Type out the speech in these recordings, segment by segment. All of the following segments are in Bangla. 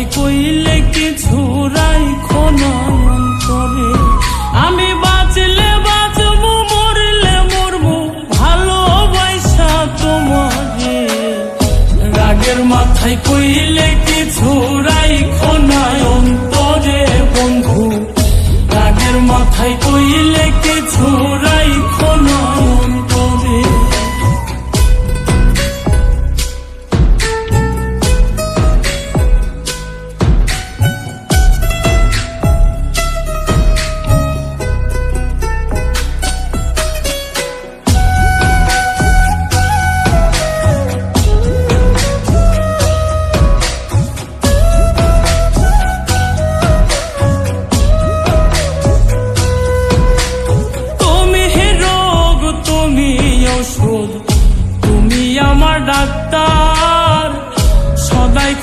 কথাই কইলে কি রাইখো না অন্তরে আমি বাঁচলে বাঁচবো, মরলে মরবো ভালোবাসা তোমাকে রাগের মাথায় কইলে কিছু রাইখো না অন্তরে বন্ধু। রাগের মাথায় কইলে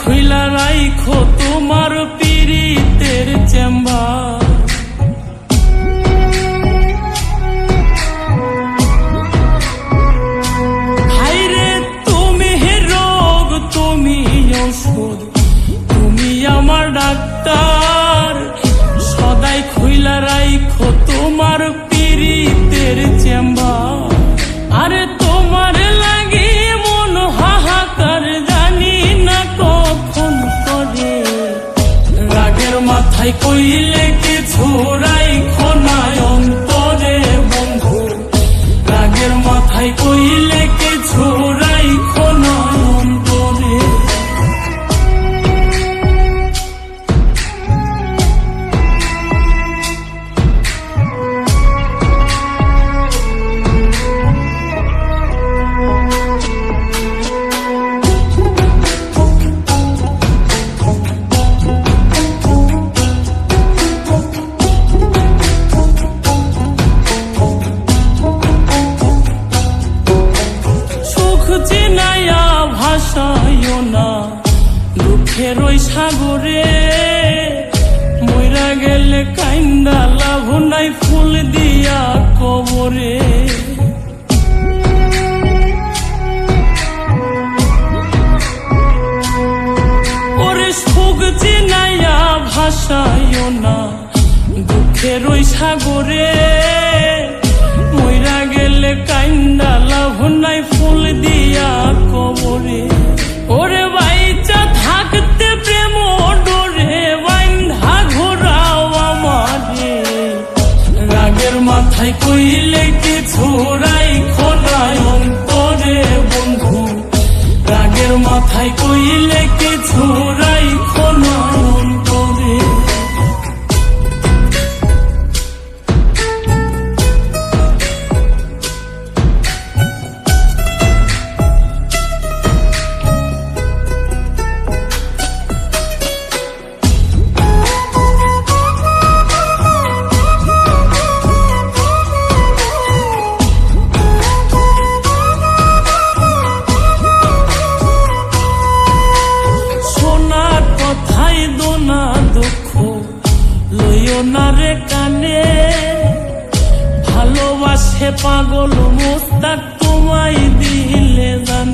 খুইলা রাইখো তোমার পিরিতের চেম্বার। চিনাইয়া ভাষায় না। দুঃখের ওই সাগরে, মইরা গেলে কাইন্দা লাভ নাই ফুল দিয়া কবরে। ওরে ভাষায় না। দুঃখের ওই সাগরে গেলে কাইন্দা ফুল দিয়া কবরে। ওরে বাইচা থাকতে প্রেম বাইন্ধা ঘোরাও আমারে। রাগের মাথায় কইলে কিছু রাইখো নাই অন্তরে বন্ধু। রাগের মাথায় কইলে কিছু পাগল মোস্তাক তোমায় দিলে জানে